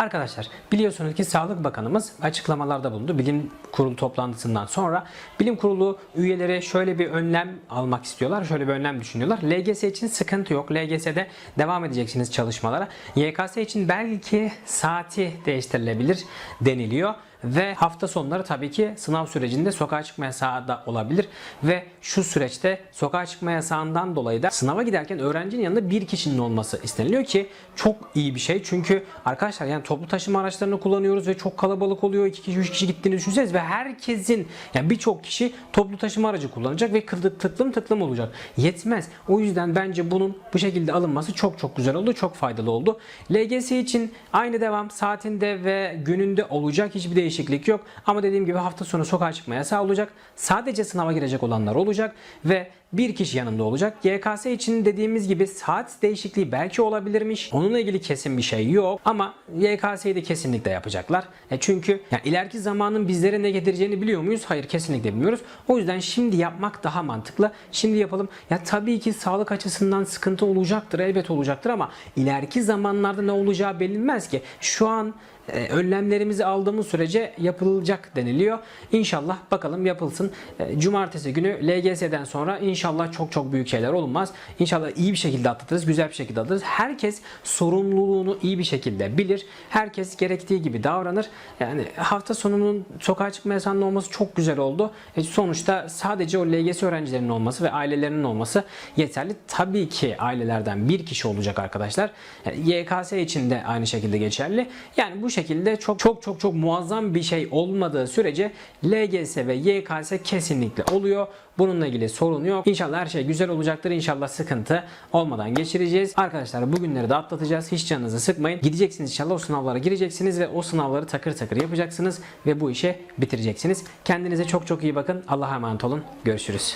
Arkadaşlar biliyorsunuz ki Sağlık Bakanımız açıklamalarda bulundu. Bilim kurulu toplantısından sonra bilim kurulu üyeleri şöyle bir önlem almak istiyorlar. Şöyle bir önlem düşünüyorlar. LGS için sıkıntı yok. LGS'de devam edeceksiniz çalışmalara. YKS için belki saati değiştirilebilir deniliyor. Ve hafta sonları tabii ki sınav sürecinde sokağa çıkma yasağı da olabilir. Ve şu süreçte sokağa çıkma yasağından dolayı da sınava giderken öğrencinin yanında bir kişinin olması isteniliyor ki çok iyi bir şey. Çünkü arkadaşlar yani toplu taşıma araçlarını kullanıyoruz ve çok kalabalık oluyor. 2 kişi 3 kişi gittiğini düşünseniz ve herkesin yani birçok kişi toplu taşıma aracı kullanacak ve tıklım tıklım olacak. Yetmez. O yüzden bence bunun bu şekilde alınması çok çok güzel oldu. Çok faydalı oldu. LGS için aynı devam saatinde ve gününde olacak. Hiçbir değişiklik yok. Ama dediğim gibi hafta sonu sokağa çıkma yasağı olacak. Sadece sınava girecek olanlar olacak ve bir kişi yanında olacak. YKS için dediğimiz gibi saat değişikliği belki olabilirmiş. Onunla ilgili kesin bir şey yok ama YKS'yi de kesinlikle yapacaklar. E çünkü yani ileriki zamanın bizlere ne getireceğini biliyor muyuz? Hayır kesinlikle bilmiyoruz. O yüzden şimdi yapmak daha mantıklı. Şimdi yapalım. Ya tabii ki sağlık açısından sıkıntı olacaktır. Elbet olacaktır ama ileriki zamanlarda ne olacağı bilinmez ki. Şu an e, önlemlerimizi aldığımız sürece yapılacak deniliyor. İnşallah bakalım yapılsın. E, Cumartesi günü LGS'den sonra inşallah çok çok büyük şeyler olmaz. İnşallah iyi bir şekilde atlatırız, güzel bir şekilde atlatırız. Herkes sorumluluğunu iyi bir şekilde bilir. Herkes gerektiği gibi davranır. Yani hafta sonunun sokağa çıkma yasağının olması çok güzel oldu. E, sonuçta sadece o LGS öğrencilerinin olması ve ailelerinin olması yeterli. Tabii ki ailelerden bir kişi olacak arkadaşlar. Yani YKS için de aynı şekilde geçerli. Yani bu şekilde çok çok çok çok muazzam bir şey olmadığı sürece LGS ve YKS kesinlikle oluyor. Bununla ilgili sorun yok. İnşallah her şey güzel olacaktır. İnşallah sıkıntı olmadan geçireceğiz. Arkadaşlar bugünleri de atlatacağız. Hiç canınızı sıkmayın. Gideceksiniz inşallah o sınavlara gireceksiniz ve o sınavları takır takır yapacaksınız ve bu işe bitireceksiniz. Kendinize çok çok iyi bakın. Allah'a emanet olun. Görüşürüz.